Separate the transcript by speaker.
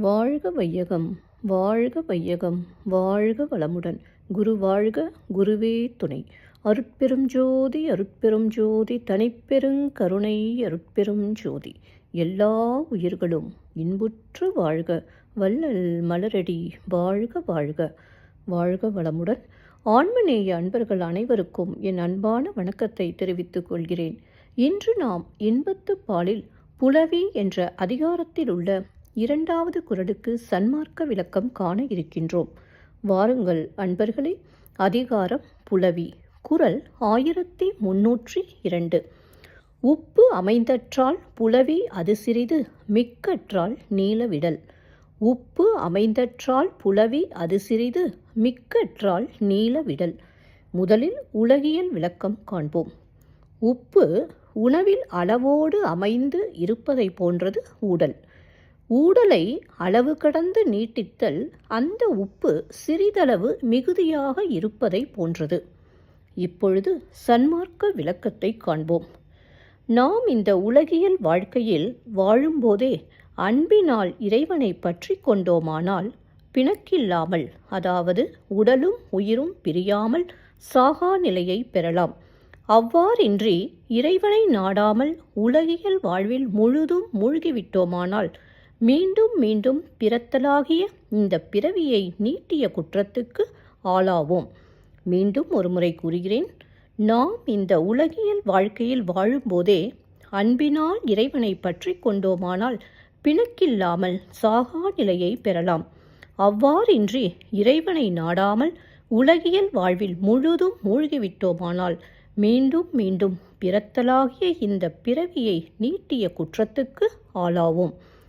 Speaker 1: வாழ்க வையகம் வாழ்க வையகம் வாழ்க வளமுடன். குரு வாழ்க குருவே துணை. அருட்பெரும் ஜோதி அருட்பெரும் ஜோதி தனிப்பெருங் கருணை அருட்பெரும் ஜோதி. எல்லா உயிர்களும் இன்புற்று வாழ்க வள்ளல் மலரடி வாழ்க வாழ்க. வாழ்க வளமுடன். ஆன்மநேய அன்பர்கள் அனைவருக்கும் என் அன்பான வணக்கத்தை தெரிவித்துக் கொள்கிறேன். இன்று நாம் இன்பத்து பாலில் புலவி என்ற அதிகாரத்தில் உள்ள இரண்டாவது குரலுக்கு சன்மார்க்க விளக்கம் காண இருக்கின்றோம். வாருங்கள் அன்பர்களே. அதிகாரம் புலவி. குரல் ஆயிரத்தி முன்னூற்றி இரண்டு. உப்பு அமைந்தற்றால் புலவி அது சிறிது மிக்கற்றால் நீலவிடல் உப்பு அமைந்தற்றால் புலவி அது சிறிது மிக்கற்றால் நீலவிடல் முதலில் உலகியல் விளக்கம் காண்போம். உப்பு உணவில் அளவோடு அமைந்து இருப்பதை போன்றது ஊடல். ஊடலை அளவு கடந்து நீட்டித்தல் அந்த உப்பு சிறிதளவு மிகுதியாக இருப்பதை போன்றது. இப்பொழுது சன்மார்க்க விளக்கத்தை காண்போம். நாம் இந்த உலகியல் வாழ்க்கையில் வாழும்போதே அன்பினால் இறைவனை பற்றி கொண்டோமானால் பிணக்கில்லாமல் அதாவது உடலும் உயிரும் பிரியாமல் சாகா நிலையை பெறலாம். அவ்வாறின்றி இறைவனை நாடாமல் உலகியல் வாழ்வில் முழுதும் மூழ்கிவிட்டோமானால் மீண்டும் மீண்டும் பிறத்தலாகிய இந்த பிறவியை நீட்டிய குற்றத்துக்கு ஆளாவோம். மீண்டும் ஒருமுறை கூறுகிறேன் நாம் இந்த உலகியல் வாழ்க்கையில் வாழும்போதே அன்பினால் இறைவனை பற்றி கொண்டோமானால் பிணக்கில்லாமல் சாகா நிலையை பெறலாம். அவ்வாறின்றி இறைவனை நாடாமல் உலகியல் வாழ்வில் முழுதும் மூழ்கிவிட்டோமானால் மீண்டும் மீண்டும் பிறத்தலாகிய இந்த பிறவியை நீட்டிய குற்றத்துக்கு ஆளாவோம்.